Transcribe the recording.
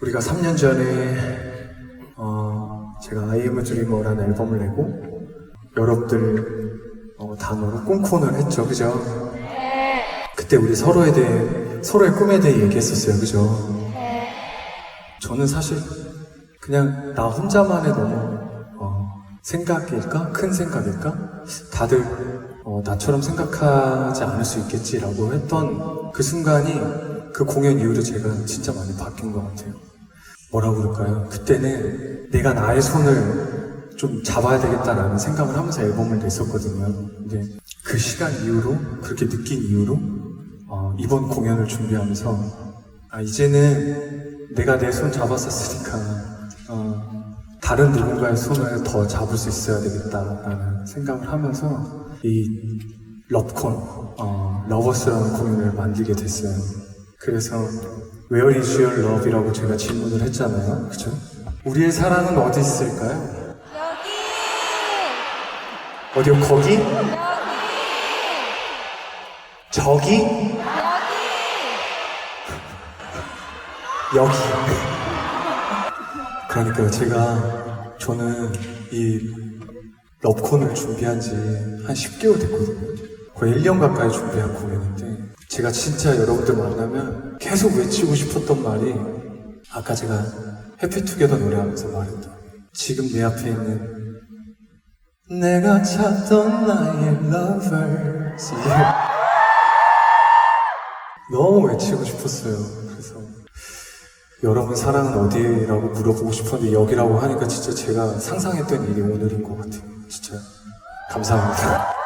우리가 3년 전에 어, 제가 I am a Dreamer라는 앨범을 내고 여러분들 어, 단어로 꿈콘을 했죠, 그죠? 그때 우리 서로에 대해 서로의 꿈에 대해 얘기했었어요, 그죠? 저는 사실 그냥 나 혼자만의 너무 어, 생각일까? 큰 생각일까? 다들 어, 나처럼 생각하지 않을 수 있겠지라고 했던 그 순간이 그 공연 이후로 제가 진짜 많이 바뀐 것 같아요. 뭐라고 그럴까요? 그때는 내가 나의 손을 좀 잡아야 되겠다라는 생각을 하면서 앨범을 냈었거든요. 근데 그 시간 이후로 그렇게 느낀 이후로 어, 이번 공연을 준비하면서 아 이제는 내가 내 손 잡았었으니까 어, 다른 누군가의 손을 더 잡을 수 있어야 되겠다라는 생각을 하면서 이 러브콘 어, 러버스라는 공연을 만들게 됐어요. 그래서 Where is your love이라고 제가 질문을 했잖아요. 그죠? 우리의 사랑은 어디 있을까요? 여기 어디요? 거기? 여기 저기? 여기 여기. 그러니까요, 제가, 저는 이 러브콘을 준비한 지 한 10개월 됐거든요. 거의 1년 가까이 준비한 공연인데, 제가 진짜 여러분들 만나면 계속 외치고 싶었던 말이, 아까 제가 해피투게더 노래하면서 말했던, 지금 내 앞에 있는, 내가 찾던 나의 lovers. 너무 외치고 싶었어요. 그래서, 여러분 사랑은 어디라고 물어보고 싶었는데 여기라고 하니까 진짜 제가 상상했던 일이 오늘인 것 같아요. 진짜 감사합니다.